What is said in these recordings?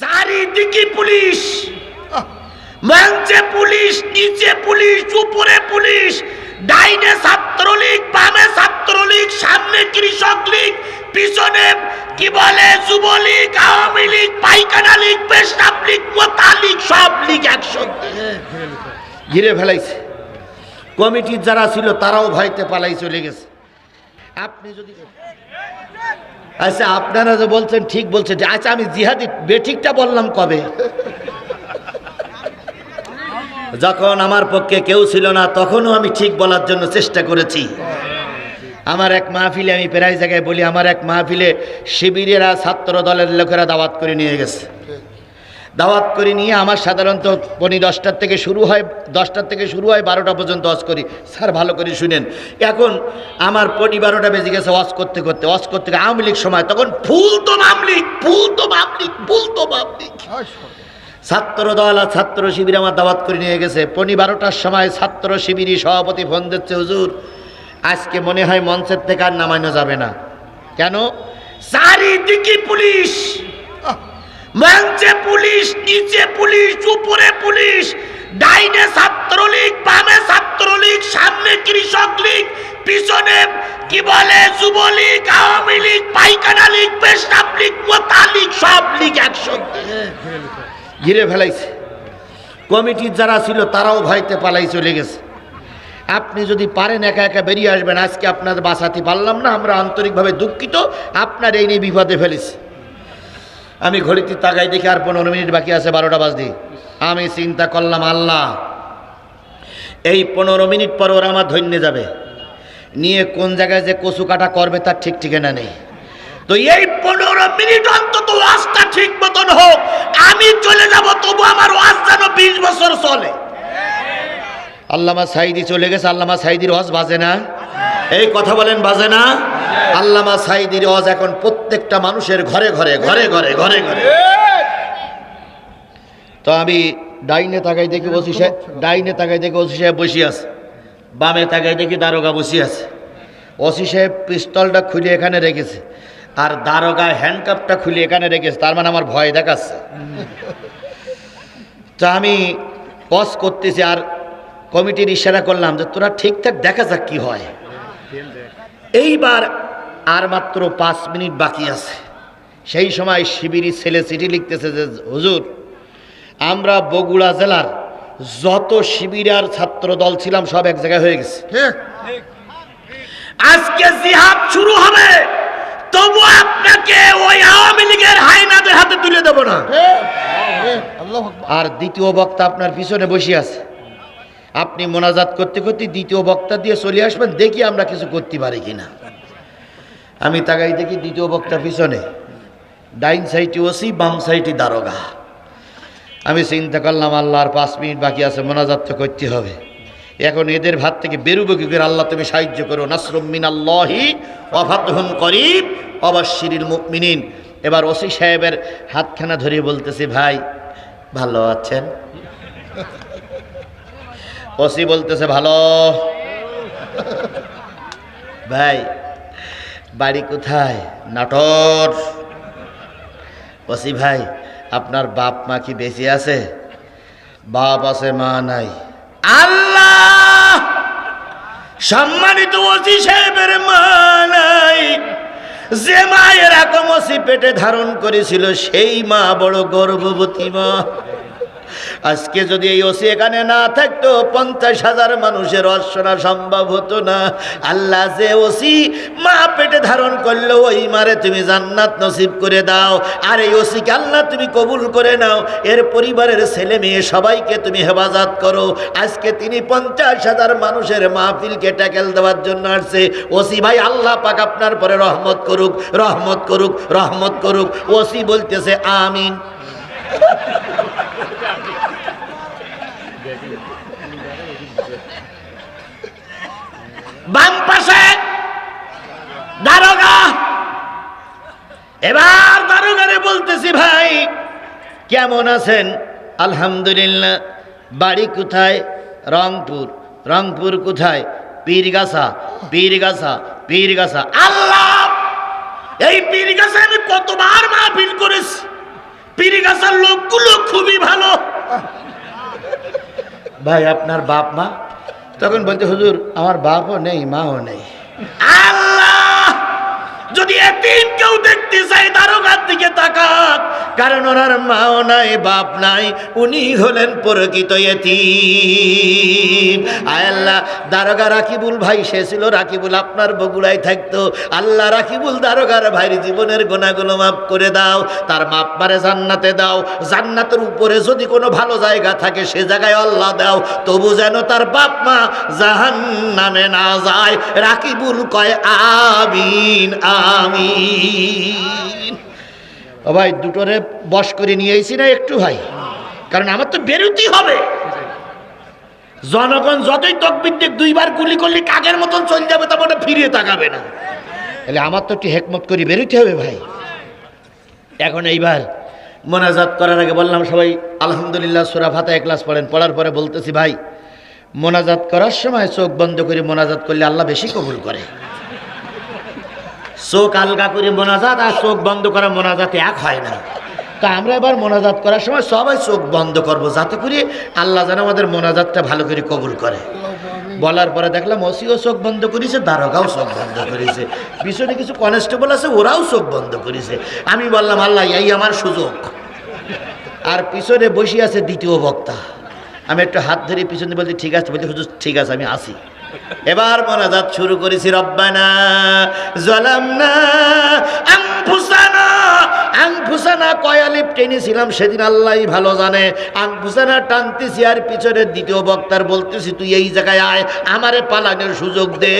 চারিদিকে পুলিশ। মঞ্চে পুলিশ নিচে পুলিশ উপরে পুলিশ ডাইনে ছাত্রলীগ বামে ছাত্রলীগ সামনে কৃষক লীগ পিছনে কি বলে যুবলীগ আওয়ামী লীগ পাইকানা লীগ পেশাব লীগ মোতা লীগ সব লীগ একসঙ্গে। ঘিরে ফেলাইছে। কমিটির যারা ছিল তারাও ভয়তে পালাই চলে গেছে। আপনি যদি আচ্ছা আপনারা যে বলছেন, ঠিক বলছেন। আচ্ছা আমি জিহাদি, বেঠিকটা বললাম কবে? যখন আমার পক্ষে কেউ ছিল না, তখনও আমি ঠিক বলার জন্য চেষ্টা করেছি। আমার এক মাহফিলে, আমি প্রায় জায়গায় বলি, আমার এক মাহফিলে শিবিরেরা ছাত্র দলের লোকেরা দাওয়াত করে নিয়ে গেছে। দাওয়াত করে নিয়ে আমার সাধারণত পনি দশটার থেকে শুরু হয়, দশটার থেকে শুরু হয়, বারোটা পর্যন্ত ওয়াজ করি। স্যার, ভালো করে শুনেন। এখন আমার পনি বারোটা বেজে গেছে ওয়াজ করতে করতে। ওয়াজ করতে আওয়ামী লীগ সময়, তখন ফুল তো মামলিক ফুল তো মামলিক ফুল তো মামলিক ছাত্র দল আর ছাত্র শিবির আমার দাওয়াত করে নিয়ে গেছে। পনি বারোটার সময় ছাত্র শিবিরই সভাপতি ফোন দিচ্ছে, হুজুর, আজকে মনে হয় মঞ্চের থেকে আর নামানো যাবে না। কেন? চারিদিকে পুলিশ! মঞ্চে পুলিশ, নিচে পুলিশ, উপরে পুলিশ, ডাইনে ছাত্রলীগ, বামে ছাত্রলীগ, সামনে কৃষক লীগ, পিছনে কি বলে যুবলীগ, আওয়ামী লীগ পাইকানা লীগ, পেশাব লীগ মোতা লীগ, সব লীগ একসঙ্গে। ঘিরে ফেলাইছে। কমিটির যারা ছিল, তারাও ভয়তে পালাই চলে গেছে। আপনি যদি পারেন, একা একা বেরিয়ে আসবেন, আজকে আপনার বাঁচাতে পারলাম না, আমরা আন্তরিকভাবে দুঃখিত, আপনার এই নিয়ে বিপদে ফেলেছি। আমি ঘড়িতে তাকাই দেখি আর পনেরো মিনিট বাকি আছে, বারোটা বাজদি আমি চিন্তা করলাম, আল্লাহ, এই পনেরো মিনিট পর ওরা আমার ধন্য যাবে। নিয়ে কোন জায়গায় যে কচু কাটা করবে তার ঠিক ঠিকানা নেই। তো এই পনেরো মিনিট অন্তত ওয়াজটা ঠিক মতন হোক, আমি চলে যাব, তবু আমার ওয়াজ যেন বিশ বছর চলে। আল্লামা সাইদি চলে গেছে, আল্লামা সাইদির ওয়াজ বাজে না? এই কথা বলেন, বাজে না? আল্লামা সাইদির ওয়াজ এখন প্রত্যেকটা মানুষের ঘরে ঘরে ঘরে ঘরে ঘরে ঘরে। তো আমি ডাইনে তাকাই দেখি বসি সাহেব ডাইনে তাকাই দেখি ওসি সাহেব বসে আছে। বামে তাকাই দেখি দারোগা বসে আছে। ওসি সাহেব পিস্তলটা খুলে এখানে রেখেছে আর দারোগা হ্যান্ডকাপটা খুলে এখানে রেখেছে, তার মানে আমার ভয় দেখাচ্ছে। তো আমি পজ করতেছি আর কমিটির ইশারা করলাম যে তোরা ঠিকঠাক দেখা যাক কি হয়। এইবার আর মাত্র পাঁচ মিনিট বাকি আছে। সেই সময় শিবিরি ছেলে চিঠি লিখতেছে যে হুজুর আমরা বগুড়া জেলার যত শিবির আর ছাত্র দল ছিলাম সব এক জায়গায় হয়ে গেছে। আজকে জিহাদ শুরু হবে। তবু আপনাকে ওই আওয়ামী লীগের হাইনাদের হাতে তুলে দেব না। আর দ্বিতীয় বক্তা আপনার পিছনে বসে আছে। আপনি মোনাজাত করতে করতে দ্বিতীয় বক্তা দিয়ে চলে আসবেন দেখি আমরা কিছু করতে পারি কিনা। আমি তাকাই দেখি দ্বিতীয় বক্তা পিছনে। ডাইন সাইডে ওসি, বাম সাইডে দারোগা। আমি চিন্তা করলাম, আল্লাহর পাঁচ মিনিট বাকি আছে, মোনাজাত তো করতে হবে। এখন এদের ভাত থেকে বেরোবে কি করে আল্লাহ তুমি সাহায্য করো। নাসরুমিন আল্লাহি অফাতহন করিব। অবাশিরিল মুকমিনিন এবার ওসি সাহেবের হাতখানা ধরে বলতেছে, ভাই, ভালো আছেন? ওসি বলতেছে, ভালো। ভাই বাড়ি কোথায়? নাটর। ওসি ভাই, আপনার বাপ মা কি বেঁচে আছে? বাপ আছে, মা নাই। আল্লাহ! সম্মানিত ওসি সাহেবের মা নাই। যে মায়ের এরকম ওসি পেটে ধারণ করেছিল, সেই মা বড় গর্ভবতী মা। আজকে যদি এই ওসি এখানে না থাকতো, পঞ্চাশ হাজার মানুষের অর্চনা সম্ভব হতো না। আল্লাহ যে ওসি মা পেটে ধারণ করল, ওই মারে তুমি জান্নাত নসিব করে দাও। আর এই ওসিকে আল্লাহ তুমি কবুল করে নাও। এর পরিবারের ছেলে মেয়ে সবাইকে তুমি হেফাজত করো। আজকে তিনি পঞ্চাশ হাজার মানুষের মাহফিলকে ট্যাকেল দেওয়ার জন্য আসছে। ওসি ভাই, আল্লাহ পাক আপনার পরে রহমত করুক রহমত করুক রহমত করুক। ওসি বলতেছে, আমিন। বাম পাশে দারোগা। এবার দারোগারে বলতেছি, ভাই, কেমন আছেন? আলহামদুলিল্লাহ। বাড়ি কোথায়? রংপুর। রংপুর কোথায়? পীরগাছা। পীরগাছা। পীরগাছা। আল্লাহ! এই পীরগাছা আমি কতবার মাহফিল করেছি। পীরগাছার লোকগুলো খুবই ভালো। ভাই আপনার বাপ মা? তখন বলছে হুজুর আমার বাপও নেই মাও নেই। যদি এতিম কেউ দেখতে চাই দারোগার দিকে তাকাক, কারণ ওনার মাও নাই, বাপ নাই, উনি হলেন প্রকৃত এতিম। আল্লাহ, দারোগা রাকিবুল ভাই সে ছিল রাকিবুল, আপনার বগুড়ায় থাকতো। আল্লাহ রাকিবুল, দারোগার ভাইয়ের জীবনের গোনাগুলো মাফ করে দাও, তার মাপ পারে জান্নাতে দাও। জান্নাতের উপরে যদি কোনো ভালো জায়গা থাকে, সে জায়গায় আল্লাহ দাও। তবু যেন তার বাপ মা জাহান নামে না যায়। রাকিবুল কয়, আমিন আমিন ও ভাই, দুটোরে বস করে নিয়ে এসি না একটু ভাই। কারণ আমার তো বেরোতেই হবে। জনগণ যতই তকবির দেখ, দুইবার গুলি করলে কাগের মতন চলে যাবে তখন ওটা ফিরিয়ে তাকাবে না। তাহলে আমার তো একটু হেকমত করে বেরোতে হবে ভাই। এখন এইবার মোনাজাত করার আগে বললাম সবাই, আলহামদুলিল্লাহ সুরা ফাতা ক্লাস পড়েন। পড়ার পরে বলতেছি ভাই, মোনাজাত করার সময় চোখ বন্ধ করে মোনাজাত করলে আল্লাহ বেশি কবুল করে। চোখ আলগা করে মোনাজাত আর চোখ বন্ধ করা মোনাজাত এক হয় না। তা আমরা এবার মোনাজাত করার সময় সবাই চোখ বন্ধ করব, যাতে করে আল্লাহ যেন আমাদের মোনাজাতটা ভালো করে কবুল করে। বলার পরে দেখলাম ওসিও চোখ বন্ধ করেছে, দারোগাও চোখ বন্ধ করেছে। পিছনে কিছু কনস্টেবল আছে, ওরাও চোখ বন্ধ করেছে। আমি বললাম, আল্লাহ, এই আমার সুযোগ। আর পিছনে বসে আছে দ্বিতীয় বক্তা। আমি একটু হাত ধরে পিছনে বলছি, ঠিক আছে। বলছি, হুজুর, ঠিক আছে, আমি আসি। এবার মোনাজাত শুরু করেছি রব্বানা জলামনা আনফুসানা। আংফুসানা কয়ালিপ টেনেছিলাম সেদিন ভালো জানে। আংফুসানা টানতেছি আর পিছনের দ্বিতীয় বক্তার বলতেছি তুই এই জায়গায় আয় আমারে পালানোর সুযোগ দে।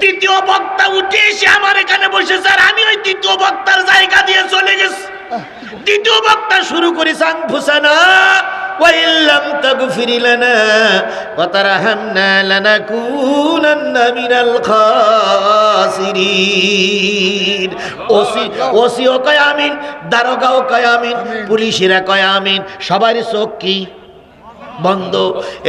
দ্বিতীয় বক্তা উঠে এসে আমার এখানে বসে স্যার আমি ওই দ্বিতীয় বক্তার জায়গা দিয়ে চলে গেছি। দ্বিতীয় বক্তা শুরু করেছে আংফুসানা ওয়াইল্লাম তাগফিরি লানা ওয়া তারহামনা লানাকুনান্না মিনাল ওসি ওসিও কয় দারোগাও কয়ামিন পুলিশেরা কয় আমিন সবারই চোখ কি? বন্ধ।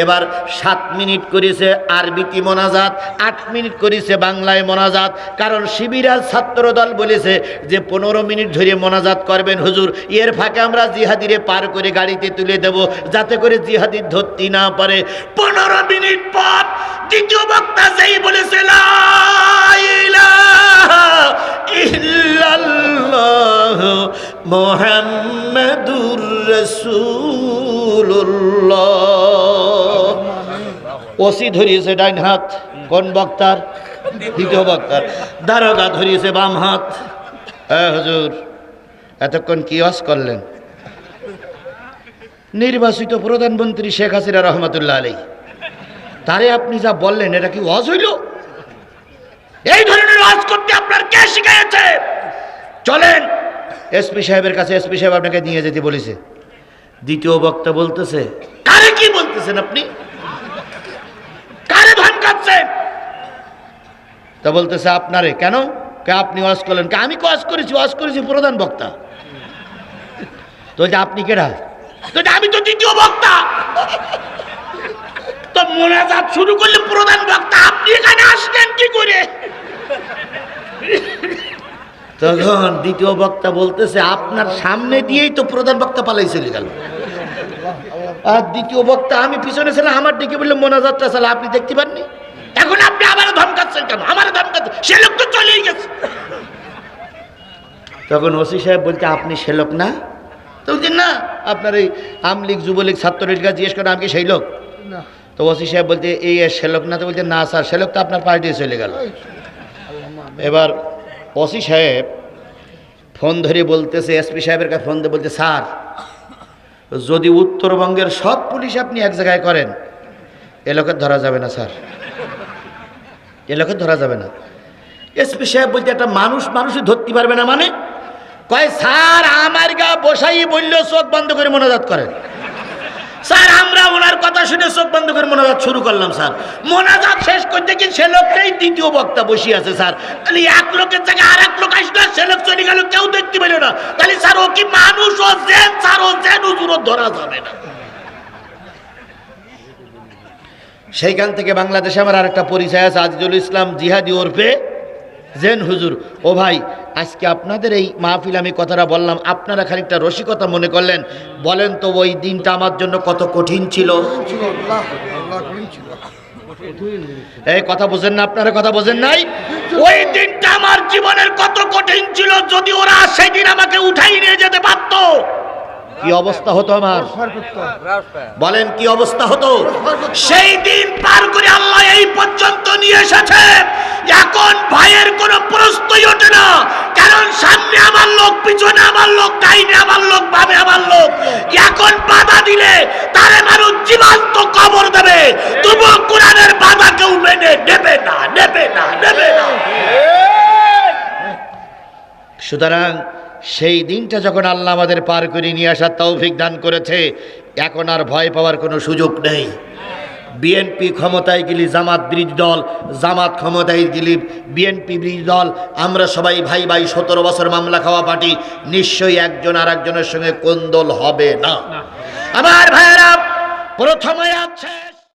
এবার সাত মিনিট করেছে আরবিতে মোনাজাত, আট মিনিট করেছে বাংলায় মোনাজাত। কারণ শিবিরাজ ছাত্র দল বলেছে যে পনেরো মিনিট ধরে মোনাজাত করবেন হুজুর। এর ফাঁকে আমরা জিহাদিরে পার করে গাড়িতে তুলে দেব, যাতে করে জিহাদির ধরতে না পারে। পনেরো মিনিট পর দ্বিতীয় বক্তা যেই বলেছে ইল্লাল্লাহ মোহাম্মদুর রসুল্লাহ ওসি ধরিয়েছে ডাইন হাত, কোন বক্তার? দ্বিতীয় বক্তার। দারোগা ধরিয়েছে বাম হাত। হ্যাঁ হজুর, এতক্ষণ কি ওয়াজ করলেন? নির্বাচিত প্রধানমন্ত্রী শেখ হাসিনা রহমতুল্লাহ আলী তারে আপনি যা বললেন, এটা কি ওয়াজ হইল? এই ধরনের ওয়াজ করতে আপনার কে শিখাইছে? চলেন এসপি সাহেবের কাছে এসপি সাহেব আপনাকে নিয়ে যেতে বলেছে। দ্বিতীয় বক্তা বলতেছে, কারে কি বলতেছেন আপনি? কারে ধমকাচ্ছেন তা বলতেছে, আপনারে, কেন? আপনি ওয়াজ করলেন? আমি ওয়াজ করেছি ওয়াজ করেছি প্রধান বক্তা। তো যে আপনি কেডা? তো আমি তো দ্বিতীয় বক্তা। তো মোনাজাত শুরু করলে প্রধান বক্তা, আপনি এখানে আসলেন কি করে? তখন দ্বিতীয় বক্তা বলতেছে আপনার সামনে দিয়েই তো প্রধান বক্তা পালাই চলে গেল আর দ্বিতীয় বক্তা আমি পিছনে ছিলাম আমার দিকে বললে মোনাজাতটা চালা আপনি দেখতে পাননি? এখন আপনি আবারও ধমকাচ্ছেন কেন? আমারও ধমকাচ্ছেন? সে লোক তো চলেই গেছে। তখন ওসি সাহেব বলছে আপনি সে লোক না? তো বলছেন না আপনার এই আমলিগ যুবলীগ ছাত্রলীগ জিজ্ঞেস করেন আমি কি সেই লোক? তো ওসি সাহেব বলতে এই সে লোক না। তো বলছে না স্যার সে লোক তো আপনার পার্টি চলে গেল। এবার ওসি সাহেব ফোন ধরে বলতেছে, এসপি সাহেবের কাছে ফোন ধরে বলতে স্যার, যদি উত্তরবঙ্গের সব পুলিশ আপনি এক জায়গায় করেন, এ লোকের ধরা যাবে না, স্যার। এ লোকের ধরা যাবে না। এসপি সাহেব বলতে একটা মানুষ মানুষই ধরতে পারবে না মানে? কয়, স্যার, আমার গা বসাই বললেও চোখ বন্ধ করে মনোজাত করেন। স্যার, আমরা ওনার কথা শুনে চোখ বন্ধ করে মোনাজাত শুরু করলাম, স্যার। মোনাজাত শেষ করতে কি সে লোকটাই দ্বিতীয় বক্তা বসে আছে, স্যার। তাহলে এক লোকের জায়গায় আর এক লোক আসলো, সে লোক চলে গেল, কেউ দেখতে পেল না। তাহলে স্যার, ও কি মানুষ, ও জেন, স্যার, ও জেন, হুজুর ধরা যাবে না। সেইখান থেকে বাংলাদেশে আমার আরেকটা পরিচয় আছে, আজিজুল ইসলাম জিহাদি ওরফে জেন হুজুর, ও ভাই, আজকে আপনাদের এই মাহফিল আমি কথাটা বললাম, আপনারা খানিকটা রসিকতা মনে করলেন, বলেন তো ওই দিনটা আমার জন্য কত কঠিন ছিল। এই কথা বোঝেন না, আপনারা কথা বোঝেন নাই? ওই দিনটা আমার জীবনের কত কঠিন ছিল, যদি ওরা সেদিন আমাকে উঠাই নিয়ে যেতে পারত। কি অবস্থা হতো আমার? বলেন কি অবস্থা হতো? সেই দিন পার করে আল্লাহ এই পর্যন্ত নিয়ে এসেছে। কোনো প্রশ্নই ওঠে না। কারণ সামনে আমার লোক, পিছনে আমার লোক, ডাইনে আমার লোক, বামে আমার লোক। এখন বাধা দিলে তারে মানুষ কবর দেবে। কোরআনের বাধা কেউ মেনে, নেবে না নেবে না নেবে না। সুতরাং সেই দিনটা যখন আল্লাহ আমাদের পার করে নিয়ে আসার তৌফিক দান করেছে, এখন আর ভয় পাওয়ার কোনো সুযোগ নেই। বিএনপি ক্ষমতায় গেলি জামাত ব্রিজ দল জামাত ক্ষমতায় গেলি বিএনপি ব্রিজ দল আমরা সবাই ভাই ভাই সতেরো বছর মামলা খাওয়া পার্টি নিশ্চয়ই একজন আর একজনের সঙ্গে কোন্দল হবে না। আমার ভাইয়েরা প্রথমে আছে